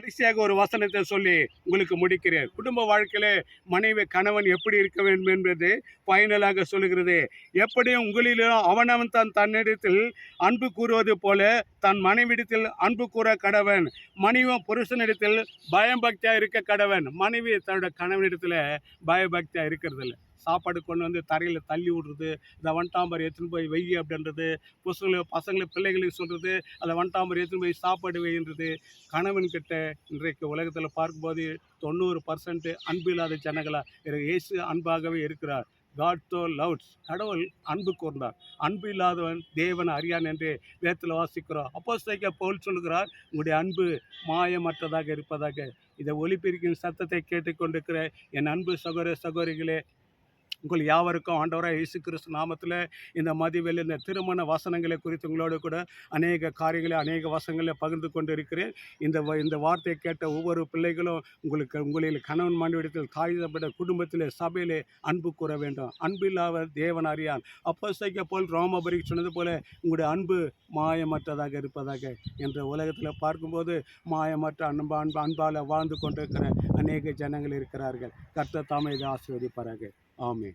கடைசியாக ஒரு வசனத்தை சொல்லி உங்களுக்கு முடிக்கிறேன். குடும்ப வாழ்க்கையில் மனைவி கணவன் எப்படி இருக்க வேண்டும் என்பது ஃபைனலாக சொல்லுகிறது. எப்படியும் உங்களிலும் அவனவன் தன் தன்னிடத்தில் அன்பு கூறுவது போல தன் மனைவிடத்தில் அன்பு கூற கடவன். மனைவியும் புருஷனிடத்தில் பயபக்தியாக இருக்க கடவன். மனைவி தன்னோட கணவனிடத்தில் பயபக்தியாக இருக்கிறதில்லை. சாப்பாடு கொண்டு வந்து தரையில் தள்ளி விடுறது இதை வண்டாம்பர் எடுத்துன்னு போய் வெய்யி அப்படின்றது பசங்களை பசங்களை பிள்ளைகளுக்கு சொல்கிறது அதை வண்டாம்பர் எடுத்துன்னு போய் சாப்பாடு வைன்றது கணவன்கிட்ட இன்றைக்கு உலகத்தில் பார்க்கும்போது தொண்ணூறு பர்சன்ட் அன்பு இல்லாத ஜனங்களாக இயேசு அன்பாகவே இருக்கிறார். காட் தோ லவ்ஸ் கடவுள் அன்பு கூர்ந்தார். அன்பு இல்லாதவன் தேவன் அறியான் என்று வேத்தில் வாசிக்கிறோம். அப்போ பவுல் சொல்லுகிறார் உங்களுடைய அன்பு மாயமற்றதாக இருப்பதாக. இதை ஒலிபெருக்கின் சத்தத்தை கேட்டுக்கொண்டிருக்கிற என் அன்பு சகோதர சகோதரிகளே உங்கள் யாவருக்கும் ஆண்டவராக இயேசு கிறிஸ்து நாமத்தில் இந்த மதிவில் இந்த திருமண வசனங்களை குறித்து உங்களோடு கூட அநேக காரியங்களை அநேக வசனங்களை பகிர்ந்து கொண்டு இருக்கிறேன் இந்த வ- இந்த வார்த்தையை கேட்ட ஒவ்வொரு பிள்ளைகளும் உங்களுக்கு உங்களில் கணவன் மனைவிடத்தில் தாய்தப்பட்ட குடும்பத்தில் சபையிலே அன்பு கூற வேண்டும். அன்பில்லாத தேவன் அறியான். அப்போ சைக்க போல் ரோமபரி சொன்னது போல உங்களுடைய அன்பு மாயமற்றதாக இருப்பதாக என்ற உலகத்தில் பார்க்கும்போது மாயமற்ற அன்பு அன்பு அன்பால் வாழ்ந்து கொண்டிருக்கிற அநேக ஜனங்கள் இருக்கிறார்கள். கர்த்த தாமே இதை ஆசீர்வதிப்பார்கள் ஆமே